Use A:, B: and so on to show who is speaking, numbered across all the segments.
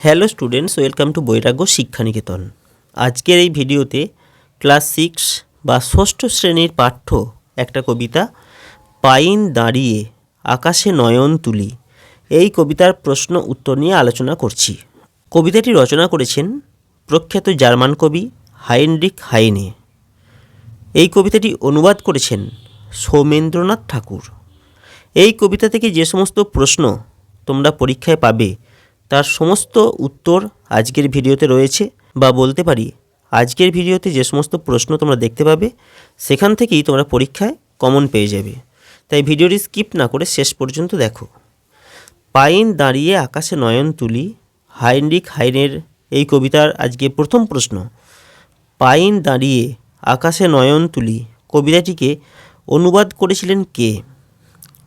A: Hello students welcome to বৈরাগ্য শিক্ষানিকেতন আজকের এই ভিডিওতে ক্লাস সিক্স বা ষষ্ঠ শ্রেণির পাঠ্য একটা কবিতা, পাইন দাঁড়িয়ে আকাশে নয়ন তুলি। এই কবিতার প্রশ্ন উত্তর নিয়ে আলোচনা করছি। কবিতাটি রচনা করেছেন প্রখ্যাত জার্মান কবি হাইনরিক হাইনে। এই কবিতাটি অনুবাদ করেছেন সৌমেন্দ্রনাথ ঠাকুর। এই কবিতা থেকে যে সমস্ত প্রশ্ন তোমরা পরীক্ষায় পাবে তার সমস্ত উত্তর আজকের ভিডিওতে রয়েছে বা বলতে পারি, আজকের ভিডিওতে যে সমস্ত প্রশ্ন তোমরা দেখতে পাবে, সেখান থেকেই তোমরা পরীক্ষায় কমন পেয়ে যাবে। তাই ভিডিওটি স্কিপ না করে শেষ পর্যন্ত দেখো। পাইন দাঁড়িয়ে আকাশে নয়ন তুলি হাইনরিক হাইনের এই কবিতার আজকে প্রথম প্রশ্ন। পাইন দাঁড়িয়ে আকাশে নয়ন তুলি, কবিতাটিকে অনুবাদ করেছিলেন কে?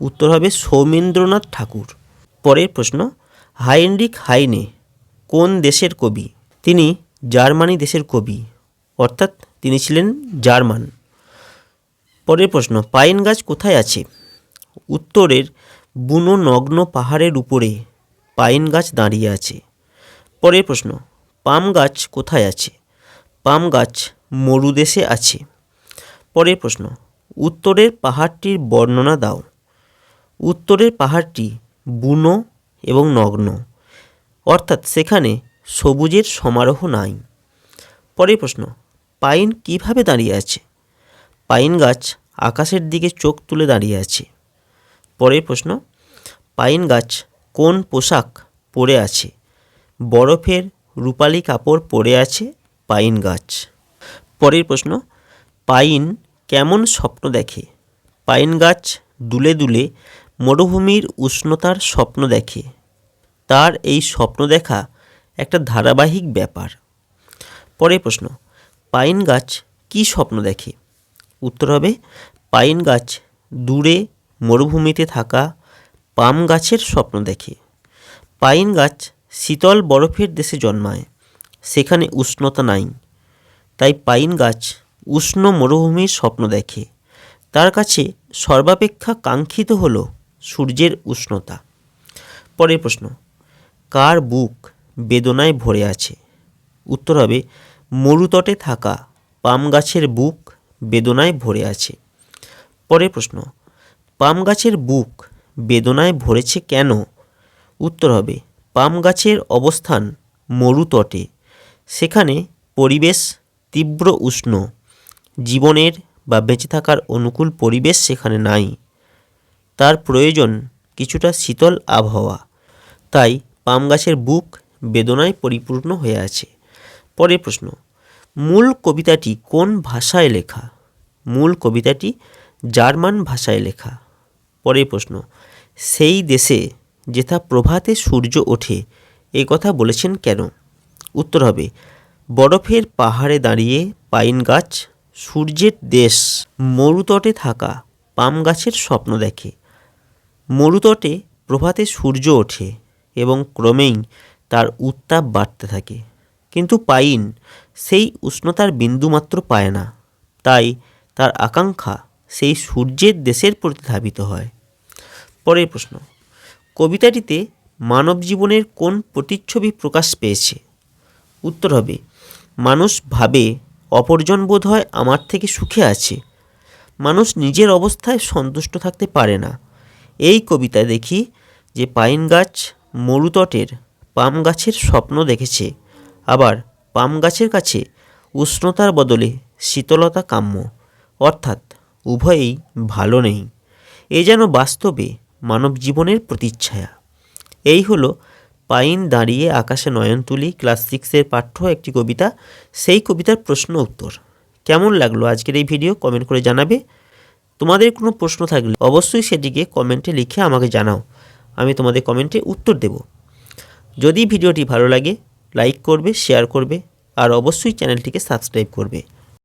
A: উত্তর হবে সৌমেন্দ্রনাথ ঠাকুর। পরের প্রশ্ন হাইনরিক হাইনে কোন দেশের কবি? তিনি জার্মানি দেশের কবি, অর্থাৎ তিনি ছিলেন জার্মান। পরের প্রশ্ন, পাইন গাছ কোথায় আছে? উত্তরের বুনো নগ্ন পাহাড়ের উপরে পাইন গাছ দাঁড়িয়ে আছে। পরের প্রশ্ন, পাম গাছ কোথায় আছে? পাম গাছ মরুদেশে আছে। পরের প্রশ্ন, উত্তরের পাহাড়টির বর্ণনা দাও। উত্তরের পাহাড়টি বুনো এবং নগ্ন। অর্থাৎ সেখানে সবুজের সমারোহ নাই। পরের প্রশ্ন, পাইন কীভাবে দাঁড়িয়ে আছে? পাইন গাছ আকাশের দিকে চোখ তুলে দাঁড়িয়ে আছে। পরের প্রশ্ন, পাইন গাছ কোন পোশাক পরে আছে? বরফের রূপালি কাপড় পরে আছে পাইন গাছ। পরের প্রশ্ন, পাইন কেমন স্বপ্ন দেখে? পাইন গাছ দুলে দুলে মরুভূমির উষ্ণতার স্বপ্ন দেখে। তার এই স্বপ্ন দেখা একটা ধারাবাহিক ব্যাপার। পরের প্রশ্ন, পাইন গাছ কি স্বপ্ন দেখে? উত্তর হবে, পাইন গাছ দূরে মরুভূমিতে থাকা পাম গাছের স্বপ্ন দেখে। পাইন গাছ শীতল বরফের দেশে জন্মায়, সেখানে উষ্ণতা নাই। তাই পাইন গাছ উষ্ণ মরুভূমির স্বপ্ন দেখে। তার কাছে সর্বাপেক্ষা কাঙ্ক্ষিত হল সূর্যের উষ্ণতা। পরের প্রশ্ন, কার বুক বেদনায় ভরে আছে? উত্তর হবে, মরুতটে থাকা পাম গাছের বুক বেদনায় ভরে আছে। পরের প্রশ্ন, পাম গাছের বুক বেদনায় ভরেছে কেন? উত্তর হবে, পাম গাছের অবস্থান মরুতটে। সেখানে পরিবেশ তীব্র উষ্ণ। জীবনের বা বেঁচে থাকার অনুকূল পরিবেশ সেখানে নাই। তার প্রয়োজন কিছুটা শীতল আবহাওয়া। তাই পাম গাছের বুক বেদনায় পরিপূর্ণ হয়ে আছে। পরের প্রশ্ন, মূল কবিতাটি কোন ভাষায় লেখা? মূল কবিতাটি জার্মান ভাষায় লেখা। পরের প্রশ্ন, সেই দেশে যেথা প্রভাতে সূর্য ওঠে এই কথা বলেছেন কেন? উত্তর হবে, বরফের পাহাড়ে দাঁড়িয়ে পাইন গাছ সূর্যের দেশ মরুতটে থাকা পাম গাছের স্বপ্ন দেখে। মরুতটে প্রভাতে সূর্য ওঠে এবং ক্রমেই তার উত্তাপ বাড়তে থাকে। কিন্তু পাইন সেই উষ্ণতার বিন্দুমাত্র পায় না, তাই তার আকাঙ্ক্ষা সেই সূর্যের দেশের প্রতি ধাবিত হয়। পরের প্রশ্ন, কবিতাটিতে মানব জীবনের কোন প্রতিচ্ছবি প্রকাশ পেয়েছে? উত্তর হবে, মানুষ ভাবে অপরজন বোধ হয় আমার থেকে সুখে আছে। মানুষ নিজের অবস্থায় সন্তুষ্ট থাকতে পারে না। এই কবিতায় দেখি যে পাইন গাছ মরুতটের পাম গাছের স্বপ্ন দেখেছে। আবার পাম গাছের কাছে উষ্ণতার বদলে শীতলতা কাম্য। অর্থাৎ উভয়েই ভালো নেই। এ যেন বাস্তবে মানব জীবনের প্রতিচ্ছায়া। এই হলো পাইন দাঁড়িয়ে আকাশে নয়ন তুলি ক্লাস সিক্সের পাঠ্য একটি কবিতা। সেই কবিতার প্রশ্ন উত্তর। কেমন লাগল আজকের এই ভিডিও কমেন্ট করে জানাবে। তোমাদের কোনো প্রশ্ন থাকলে অবশ্যই সেটিকে কমেন্টে লিখে আমাকে জানাও। আমি তোমাদের কমেন্টে উত্তর দেব। যদি ভিডিওটি ভালো লাগে, লাইক করবে, শেয়ার করবে, আর অবশ্যই চ্যানেলটিকে সাবস্ক্রাইব করবে।